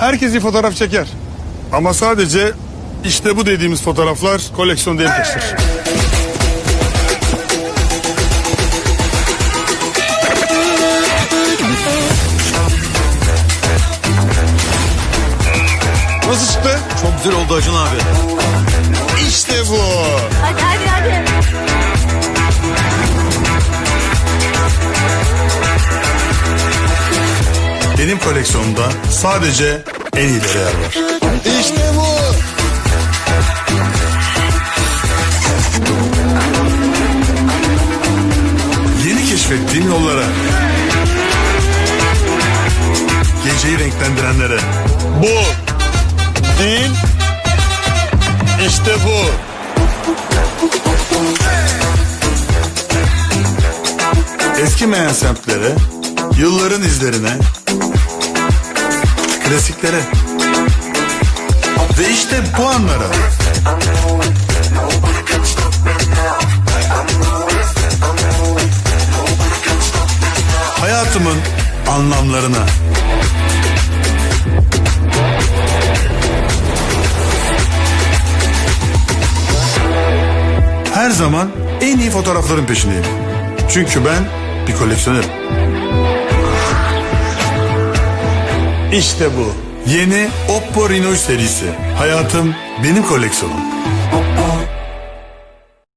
Herkes bir fotoğraf çeker. Ama sadece işte bu dediğimiz fotoğraflar koleksiyon değil taşır. Nasıl çıktı? Çok güzel oldu Acun abi. İşte bu. Hadi hadi hadi. Benim koleksiyonumda sadece en iyileri yer var. İşte bu. Yeni keşfettiğim yollara. Geceyi renklendirenlere. Bu. Değil. İşte bu. Eskimeyen semtlere, yılların izlerine, klasiklere ve işte bu anlara. Hayatımın anlamlarına. Her zaman en iyi fotoğrafların peşindeyim. Çünkü ben bir koleksiyonerim. İşte bu. Yeni Oppo Reno serisi. Hayatım benim koleksiyonum.